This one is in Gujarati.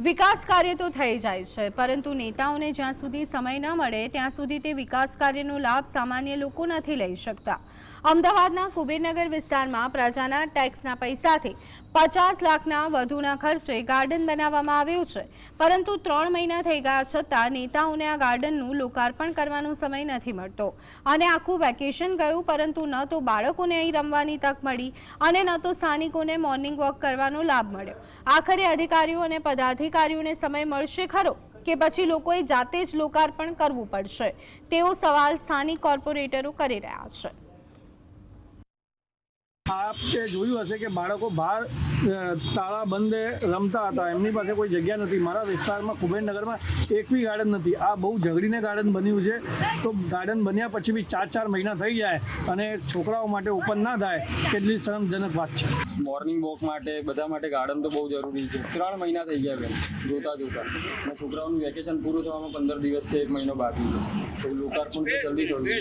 વિકાસ કાર્ય તો થઈ જાય છે, પરંતુ નેતાઓને જ્યાં સુધી સમય ન મળે, ત્યાં સુધી તે વિકાસ કાર્યનો લાભ સામાન્ય લોકો નથી લઈ શકતા. અમદાવાદના કુબેરનગર વિસ્તારમાં પ્રજાના ટેક્સના પૈસાથી પચાસ લાખના વધુના ખર્ચે ગાર્ડન બનાવવામાં આવ્યું છે. પરંતુ ત્રણ મહિના થઈ ગયા છતાં નેતાઓને આ ગાર્ડનનું લોકાર્પણ કરવાનો સમય નથી મળતો. અને આખું વેકેશન ગયું, પરંતુ ન તો બાળકોને અહીં રમવાની તક મળી અને ન તો સ્થાનિકોને મોર્નિંગ વોક કરવાનો લાભ મળ્યો. આખરે અધિકારીઓ અને પદાધિકારીઓને સમય મળશે ખરો કે પછી લોકોએ જાતે જ લોકાર્પણ કરવું પડશે? તેવો સવાલ સ્થાનિક કોર્પોરેટરો કરી રહ્યા છે. આપે જોયું હશે કે બાળકો બહાર તાળાબંધે તાળા બંધે રમતા હતા. એમની પાસે કોઈ જગ્યા નથી. મારા વિસ્તારમાં કુબેરનગરમાં એક બી ગાર્ડન નથી. આ બહુ ઝઘડીને ગાર્ડન બન્યું છે. તો ગાર્ડન બન્યા પછી બી ચાર ચાર મહિના થઈ જાય અને છોકરાઓ માટે ઓપન ના થાય, કેટલી શરમજનક વાત છે. મોર્નિંગ વોક માટે, બધા માટે ગાર્ડન તો બહુ જરૂરી છે. ત્રણ મહિના થઈ ગયા બેન, જોતા જોતા. અને છોકરાઓનું વેકેશન પૂરું થવામાં પંદર દિવસ કે એક મહિનો બાકી છે. તો લોકાર્પણ જલ્દી જોઈએ.